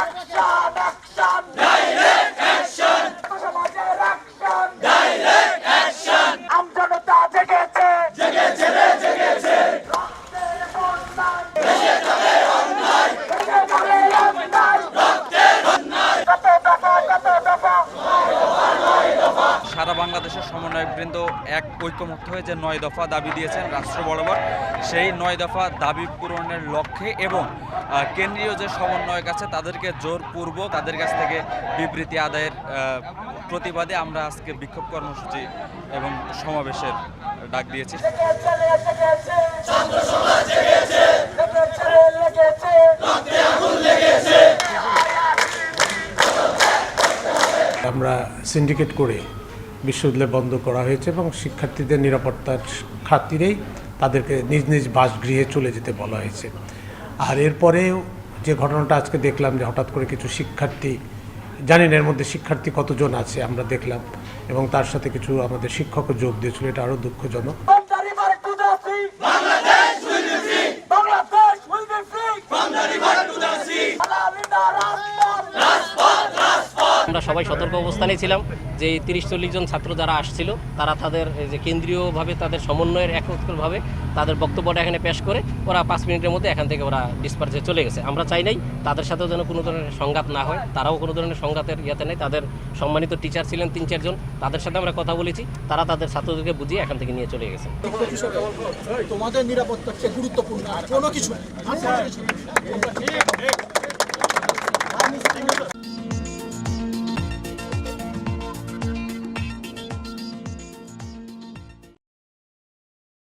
Action, action! বাংলাদেশের সমন্বয়কবৃন্দ এক ঐক্যমত্য হয়ে যে নয় দফা দাবি দিয়েছেন রাষ্ট্র বরাবর, সেই নয় দফা দাবি পূরণের লক্ষ্যে এবং কেন্দ্রীয় যে সমন্বয়ক আছে তাদেরকে জোরপূর্বক তাদের কাছ থেকে বিবৃতি আদায়ের প্রতিবাদে আমরা আজকে বিক্ষোভ কর্মসূচি এবং সমাবেশের ডাক দিয়েছি। আমরা সিন্ডিকেট করে বিশ্ববিদ্যালয় বন্ধ করা হয়েছে এবং শিক্ষার্থীদের নিরাপত্তার খাতিরেই তাদেরকে নিজ নিজ বাসগৃহে চলে যেতে বলা হয়েছে। আর এরপরেও যে ঘটনাটা আজকে দেখলাম যে হঠাৎ করে কিছু শিক্ষার্থী জানি না এর মধ্যে শিক্ষার্থী কতজন আছে আমরা দেখলাম এবং তার সাথে কিছু আমাদের শিক্ষকও যোগ দিয়েছিল এটা আরও দুঃখজনক। From আমরা সবাই সতর্ক অবস্থানে ছিলাম যে তিরিশ চল্লিশ জন ছাত্র যারা আসছিল, তারা তাদের যে কেন্দ্রীয়ভাবে তাদের সমন্বয়ের একত্রভাবে তাদের বক্তব্যটা এখানে পেশ করে ওরা পাঁচ মিনিটের মধ্যে এখান থেকে ওরা ডিসপার্সে চলে গেছে। আমরা চাই নাই তাদের সাথেও যেন কোনো ধরনের সংঘাত না হয়, তারাও কোনো ধরনের সংঘাতের ইয়েতে নেই। তাদের সম্মানিত টিচার ছিলেন তিন চারজন তাদের সাথে আমরা কথা বলেছি, তারা তাদের ছাত্রদেরকে বুঝিয়ে এখান থেকে নিয়ে চলে গেছে। তোমাদের নিরাপত্তার চেয়ে গুরুত্বপূর্ণ কোনো কিছু